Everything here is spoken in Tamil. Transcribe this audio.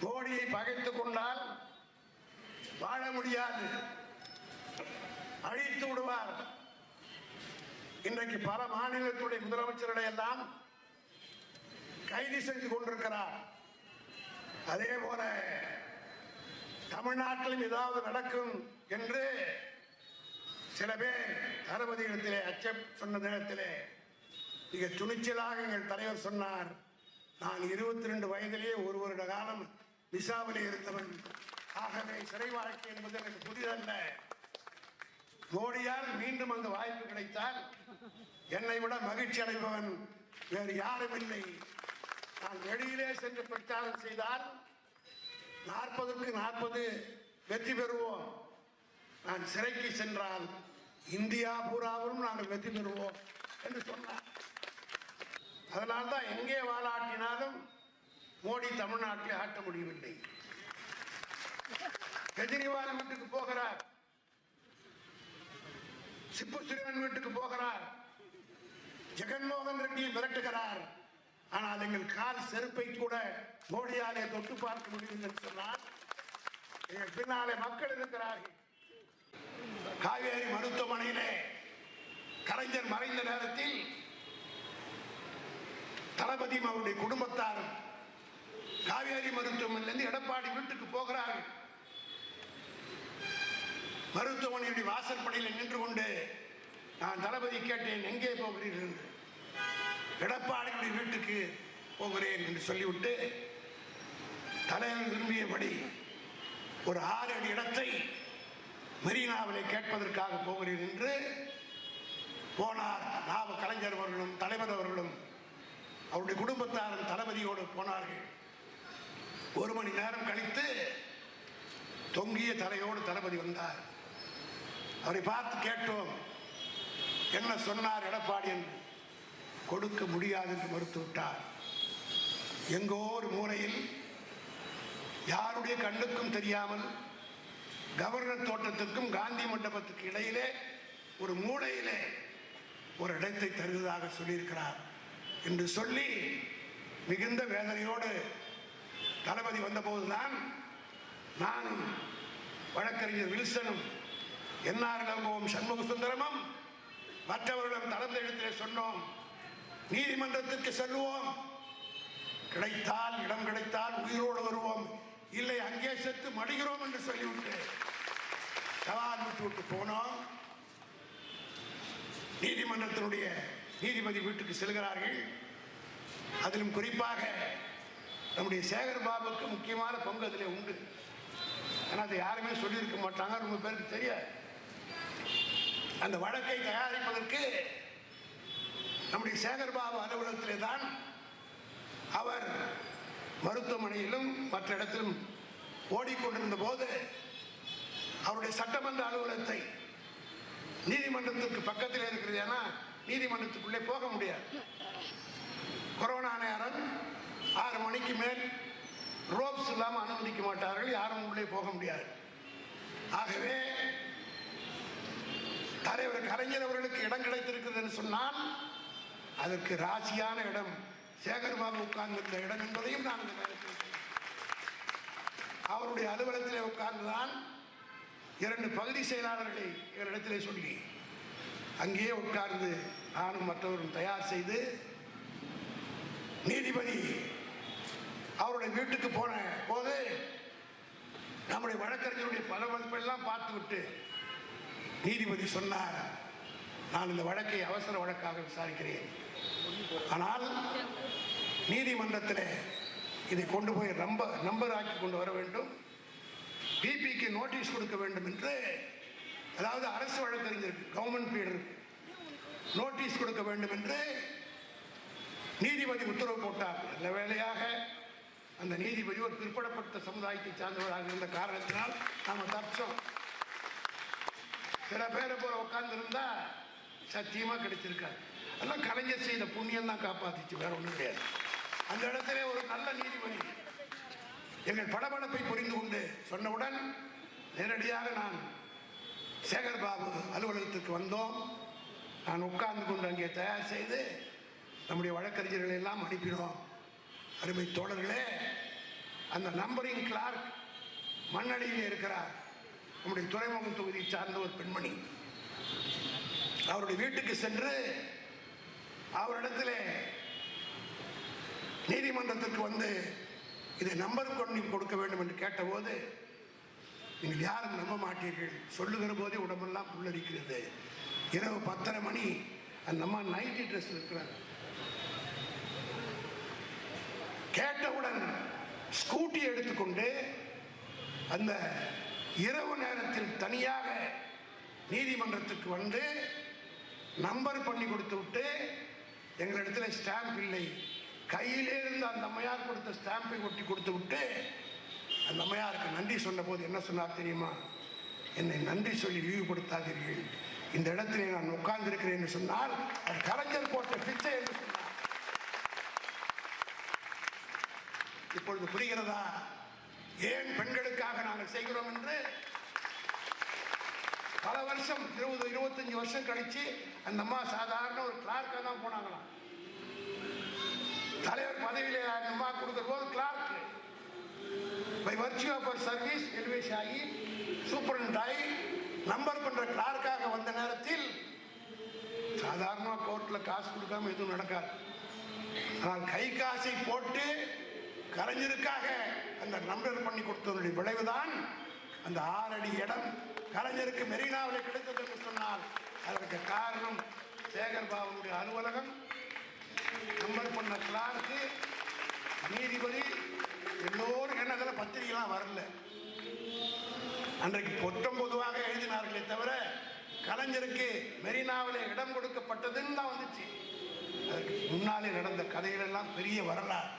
மோடியை பகைத்துக் கொண்டால் வாழ முடியாது. அழித்து விடுவார். இன்றைக்கு பல மாநிலத்துடைய முதலமைச்சர்களை எல்லாம் கைது செய்து கொண்டிருக்கிறார். அதே போல தமிழ்நாட்டிலும் ஏதாவது நடக்கும் என்று சில பேர் தளபதியிடத்திலே அச்ச சொன்ன நேரத்திலே மிக துணிச்சலாக எங்கள் தலைவர் சொன்னார். நான் இருபத்தி ரெண்டு வயதிலே ஒரு வருட காலம் விசாவிலே இருந்தவன். ஆகவே சிறை வாழ்க்கை என்பது எனக்கு புதிதல்ல. மோடியால் மீண்டும் அந்த வாய்ப்பு கிடைத்தால் என்னை விட மகிழ்ச்சி அடைபவன் வேறு யாரும் இல்லை. நான் வெளியிலே சென்று பிரச்சாரம் செய்தால் நாற்பதுக்கு நாற்பது வெற்றி பெறுவோம். நான் சிறைக்கு சென்றால் இந்தியா பூராவிலும் நாங்கள் வெற்றி பெறுவோம் என்று சொன்னார். அதனால்தான் எங்கே வாழாட்டினாலும் மோடி தமிழ்நாட்டில் ஆட்ட முடியவில்லை. கெஜ்ரிவால் வீட்டுக்கு போகிறார். சிப்பு சிறுவன் வீட்டுக்கு போகிறார். ஜெகன்மோகன் ரெட்டியை மிரட்டுகிறார். ஆனால் எங்கள் கால் செருப்பை கூட மோடியாலே தொட்டு பார்க்க முடியும் என்று சொன்னால் எங்கள் பின்னாலே மக்கள் இருக்கிறார்கள். காவேரி மருத்துவமனையிலே கலைஞர் மறைந்த நேரத்தில் தளபதியும் அவருடைய குடும்பத்தாரும் காவேரி மருத்துவமனையிலிருந்து எடப்பாடி வீட்டுக்கு போகிறார்கள். மருத்துவமனையுடைய வாசற்படியில் நின்று கொண்டு நான் தளபதி கேட்டேன் எங்கே போகிறீர்கள் என்று? எடப்பாடியுடைய வீட்டுக்கு போகிறேன் என்று சொல்லிவிட்டு தலைவர் விரும்பியபடி ஒரு ஆறு அடி இடத்தை மெரினாவிலே கேட்பதற்காக போகிறேன் என்று போனார். நாவ கலைஞர் அவர்களும் தலைவர் அவர்களும் அவருடைய குடும்பத்தாரும் தளபதியோடு போனார்கள். ஒரு மணி நேரம் கழித்து தொங்கிய தலையோடு தளபதி வந்தார். அவரை பார்த்து கேட்டோம் என்ன சொன்னார் எடப்பாடி என்று? கொடுக்க முடியாது என்று மறுத்துவிட்டார் எங்கோ ஒரு மூலையில் யாருடைய கண்ணுக்கும் தெரியாமல் கவர்னர் தோட்டத்திற்கும் காந்தி மண்டபத்துக்கு இடையிலே ஒரு மூலையிலே ஒரு இடத்தை தருவதாக சொல்லியிருக்கிறார் என்று சொல்லி மிகுந்த வேதனையோடு தளபதி வந்தபோதுதான் நானும் வழக்கறிஞர் வில்சனும் என்ஆர் இளங்கோவும் சண்முக சுந்தரமும் மற்றவர்களும் தளர்ந்த இடத்திலே சொன்னோம் நீதிமன்றத்திற்கு செல்லுவோம். கிடைத்தால் இடம் கிடைத்தால் உயிரோடு வருவோம். இல்லை அங்கே செத்து மடிகிறோம் என்று சொல்லிவிட்டு சவால் விட்டு விட்டு போனோம். நீதிமன்றத்தினுடைய நீதிபதி வீட்டுக்கு செல்கிறார்கள். அதிலும் குறிப்பாக நம்முடைய சேகர் பாபுக்கு முக்கியமான பங்கு அதில் உண்டு. ஆனால் அதை யாருமே சொல்லியிருக்க மாட்டாங்க ரொம்ப பேருக்கு தெரியாது. அந்த வழக்கை தயாரிப்பதற்கு நம்முடைய சேகர் பாபு அலுவலகத்திலே தான் அவர் மருத்துவமனையிலும் மற்ற இடத்திலும் ஓடிக்கொண்டிருந்த போது அவருடைய சட்டமன்ற அலுவலகத்தை நீதிமன்றத்திற்கு பக்கத்தில் இருக்கிறது. ஏன்னா நீதிமன்றத்துக்குள்ளே போக முடியாது. கொரோனா நேரம் ஆறு மணிக்கு மேல் ரோப்ஸ் இல்லாமல் அனுமதிக்க மாட்டார்கள் யாரும் உள்ளே போக முடியாது. ஆகவே தலைவர் கலைஞர் அவர்களுக்கு இடம் கிடைத்திருக்கிறது என்று சொன்னால் அதற்கு ராசியான இடம் சேகர்பாபு உட்கார்ந்திருந்த இடம் என்பதையும் நான் இந்த நேரத்தில் அவருடைய அலுவலகத்திலே உட்கார்ந்துதான் இரண்டு பகுதி செயலாளர்களை என்னிடத்திலே சொல்லி அங்கேயே உட்கார்ந்து நானும் மற்றவரும் தயார் செய்து நீதிபதி அவருடைய வீட்டுக்கு போன போது நம்முடைய வழக்கறிஞருடைய பல மதிப்பெல்லாம் பார்த்துவிட்டு நீதிபதி சொன்னார் நான் இந்த வழக்கை அவசர வழக்காக விசாரிக்கிறேன். ஆனால் நீதிமன்றத்தில் இதை கொண்டு போய் ரொம்ப நம்பர் ஆக்கி கொண்டு வர வேண்டும். பிபிக்கு நோட்டீஸ் கொடுக்க வேண்டும் என்று அதாவது அரசு வழக்கறிஞர் கவர்மெண்ட் பீடர் நோட்டீஸ் கொடுக்க வேண்டும் என்று நீதிபதி உத்தரவு போட்டார். நல்ல வேலையாக அந்த நீதிபதி ஒரு பிற்படப்பட்ட சமுதாயத்தை சார்ந்தவராக இருந்த காரணத்தினால் நாம் தப்பிச்சோம். சில பேரை போல உட்கார்ந்துருந்தா சத்தியமாக கிடைச்சிருக்காரு அதெல்லாம் கலைஞர் செய்த புண்ணியம் தான் காப்பாத்திச்சு வேற ஒன்றும் கிடையாது. அந்த இடத்துல ஒரு நல்ல நீதிபதி எங்கள் படபடப்பை புரிந்து கொண்டு சொன்னவுடன் நேரடியாக நான் சேகர் பாபு அலுவலகத்துக்கு வந்தோம். நான் உட்கார்ந்து கொண்டு அங்கே தயார் செய்து நம்முடைய வழக்கறிஞர்களை எல்லாம் அனுப்பினோம். அருமை தோழர்களே அந்த நம்பரிங் கிளார்க் மண்ணடியில் இருக்கிறார். நம்முடைய துறைமுகம் தொகுதியை சார்ந்த ஒரு பெண்மணி. அவருடைய வீட்டுக்கு சென்று அவரிடத்திலே நீதிமன்றத்திற்கு வந்து இதை நம்பர் கொண்டு கொடுக்க வேண்டும் என்று கேட்டபோது நீங்கள் யாரும் நம்ப மாட்டீர்கள். சொல்லுகிற போதே உடம்பெல்லாம் புல்லரிக்கிறது. இரவு பத்தரை மணி அந்த அம்மா நைட்டி ட்ரெஸ் இருக்கிறார். கேட்டவுடன் ஸ்கூட்டி எடுத்துக்கொண்டு அந்த இரவு நேரத்தில் தனியாக நீதிமன்றத்துக்கு வந்து நம்பர் பண்ணி கொடுத்து விட்டு எங்களிடத்தில் ஸ்டாம்ப் இல்லை. கையிலே இருந்து அந்த அம்மையார் கொடுத்த ஸ்டாம்பை ஒட்டி கொடுத்து விட்டு அந்த அம்மையாருக்கு நன்றி சொன்னபோது என்ன சொன்னார் தெரியுமா? என்னை நன்றி சொல்லி இழிவுபடுத்தாதீர்கள். இந்த இடத்திலே நான் உட்கார்ந்திருக்கிறேன் என்று சொன்னால் அது கலைஞர் போட்ட பிச்சை என்று சொன்னார். இப்பொழுது புரிகிறதா? ஏன் பெண்களுக்காக நாங்கள் செய்கிறோம் என்று? பல வருஷம் இருபது இருபத்தஞ்சு வருஷம் கழிச்சு அந்த அம்மா சாதாரண ஒரு கிளார்க்காக தான் போனாங்களாம். தலைவர் பதவியில் அந்த அம்மா கொடுத்த போது கிளார்க் பை வர்ச்சியூ ஆஃப் அவர் சர்வீஸ் எல்வேஸ் ஆகி சூப்பரண்ட் ஆகி நம்பர் பண்ற கிளார்க்காக வந்த நேரத்தில் சாதாரணமாக கோர்ட்டில் காசு கொடுக்காம எதுவும் நடக்காது. ஆனால் கை காசை போட்டு கலைஞருக்காக அந்த நம்பர் பண்ணி கொடுத்ததனுடைய விளைவுதான் அந்த ஆறடி இடம். கலைஞருக்கு மெரினாவில் கிடைத்தது என்று சொன்னால் அதற்கு காரணம் சேகர் பாபுடைய அலுவலகம். நம்பர் பண்ண கிளார்க்கு நீதிபதி எல்லோரும் என்ன அதில் பத்திரிகைலாம் வரல. அன்றைக்கு பொட்டம் பொதுவாக எழுதினார்களே தவிர கலைஞருக்கு மெரினாவில் இடம் கொடுக்கப்பட்டதுன்னு தான் வந்துச்சு. அதற்கு முன்னாலே நடந்த கதைகளெல்லாம் பெரிய வரலாறு.